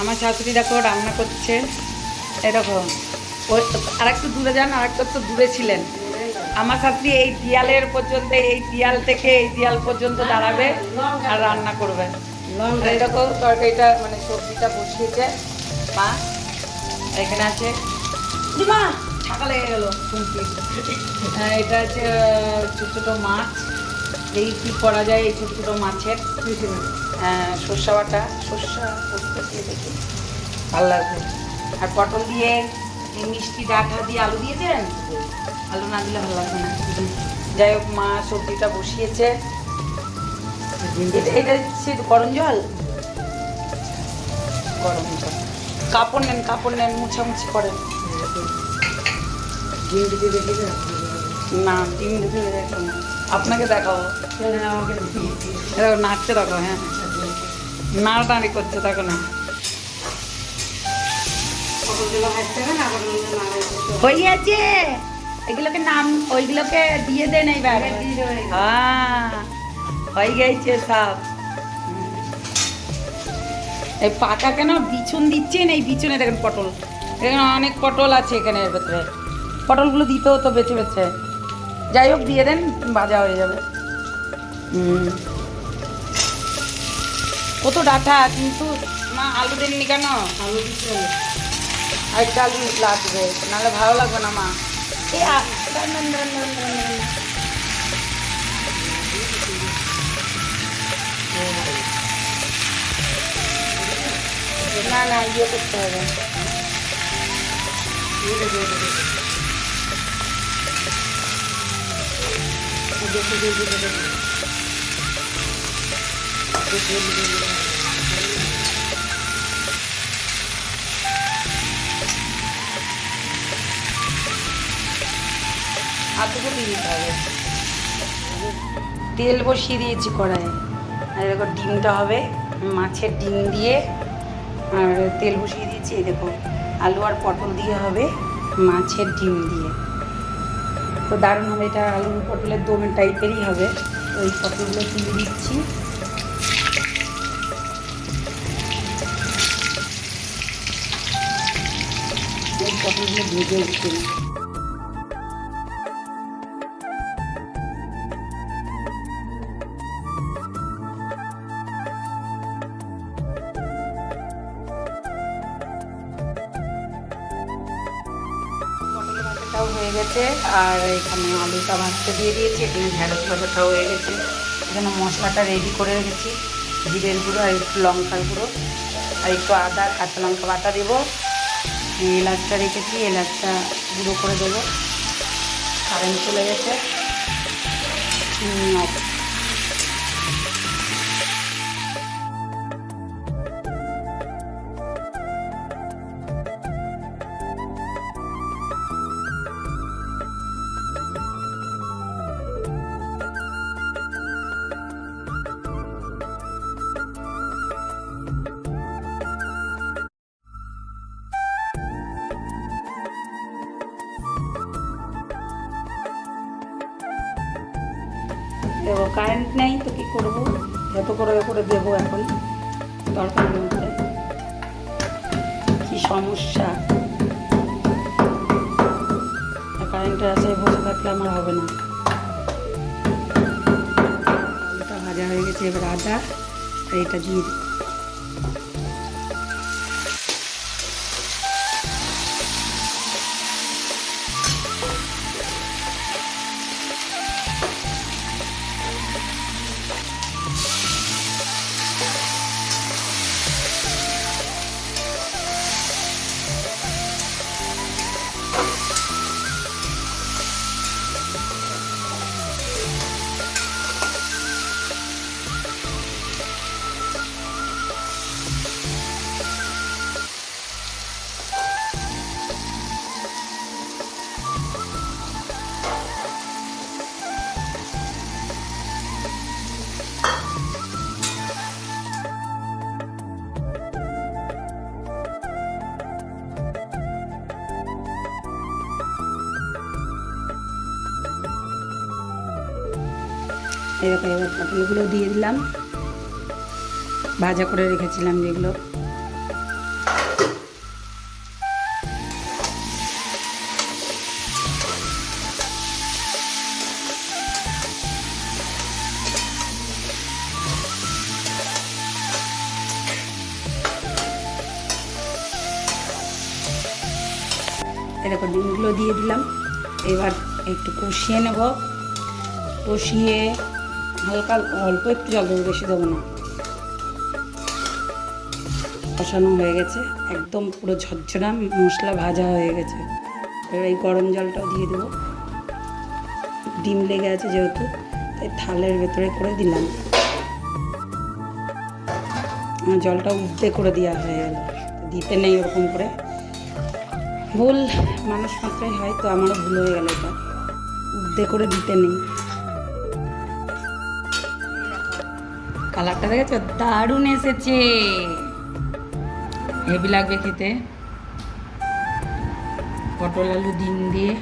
আমার শাশুড়ি দেখো রান্না করছে। এরকম। ওই আর একটু দূরে যান আর একটু তো দূরে ছিলেন। আমার শাশুড়ি এই দিয়ালের পর্যন্ত এই দিয়াল থেকে এই দিয়াল পর্যন্ত দাঁড়াবে আর রান্না করবে। এইরকম তরকারিটা মানে সবজিটা বসিয়েছে। মা এখানে আছে। মা ছাকা লেগে গেল। হ্যাঁ, এটা হচ্ছে ছোট ছোট মাছ। এই কি করা যায় এই ছোট ছোট মাছের। সর্ষা বাটা। সর্ষা পোস্ত দিয়ে দেখি? ভালো লাগবে আর পটল দিয়ে মিষ্টি ডাটা দিয়ে আলু দিয়ে দিয়েছেন আলু না দিলে ভালো লাগবে না। যাই হোক মা সবজিটা বসিয়েছে। এটা- এটা হচ্ছে গরম জল? গরম জল। কাপড় নেন কাপড় নেন মুছামুছি করেন। না ডিম দিতে না। আপনাকে দেখাবো। দেখো নাচছে দেখো হ্যাঁ। নাড়াটাড়ি করছে দেখো না। গেছে এগুলোকে নাম ওইগুলোকে দিয়ে দেন এইবার হ্যাঁ হয়ে গেছে সব। এই পাকা কেন বিছুন দিচ্ছেন? এই বিছুনে দেখেন পটল। এখানে অনেক পটল আছে এখানে ভেতরে। পটলগুলো দিতে হতো বেছে বেছে। যাই হোক দিয়ে দেন ভাজা হয়ে যাবে। হুম। কত ডাটা কিন্তু মা আলু দেননি কেন? আলু দিতে আর একটা আলু লাগবে নাহলে ভালো লাগবে না মা। না না ইয়ে করতে হবে। দিতে হবে। তেল বসিয়ে দিয়েছি কড়াইয়ে। আর দেখো ডিমটা হবে মাছের ডিম দিয়ে। আর তেল বসিয়ে দিয়েছি, এই দেখো, আলু আর পটল দিয়ে হবে মাছের ডিম দিয়ে। তো দারুণ হবে এটা, আলু পটলের দোমে টাইপেরই হবে। ওই পটলগুলো তুলে দিচ্ছি। পটলগুলো ভেজে উঠছে হয়ে গেছে, আর এখানে আলুটা ভাজতে দিয়ে দিয়েছি, এখানে ঢেঁড়স ভাজাটাও হয়ে গেছে। এখানে মশলাটা রেডি করে রেখেছি, জিরের গুঁড়ো আর একটু লঙ্কার গুঁড়ো। আর একটু আদা, কাঁচা লঙ্কা বাটা দেবো। এলাচটা রেখেছি এলাচটা গুঁড়ো করে দেবো। কারেন্ট চলে গেছে। কারেন্ট নেই তো কী করব? যত করে করে দেবো এখন। দরকার মধ্যে। কী সমস্যা? কারেন্টের আছে বসে থাকলে আমার হবে না। ভাজা হয়ে গেছে, এবার আদা আর এটা দিয়ে এরকম এবার পটলগুলো দিয়ে দিলাম। ভাজা করে রেখেছিলাম যেগুলো। এরকম ডিমগুলো দিয়ে দিলাম। এবার একটু কষিয়ে নেব। কষিয়ে হালকা অল্প একটু জল দেবো, বেশি দেবো না। কষানো হয়ে গেছে, একদম পুরো ঝরঝরা মশলা ভাজা হয়ে গেছে। এবার এই গরম জলটাও দিয়ে দেবো। ডিম লেগে আছে যেহেতু, তাই থালের ভেতরে করে দিলাম। জলটা উদ্দে করে দেওয়া হয়ে গেল। দিতে নেই ওরকম করে। ভুল মানুষ মাত্রাই হয়, তো আমারও ভুল হয়ে গেল এটা। উদ্দে করে দিতে নেই। কালারটা দেখেছ? দারুণ এসেছে। হেভি লাগবে খেতে। পটল আলু ডিম দিয়ে।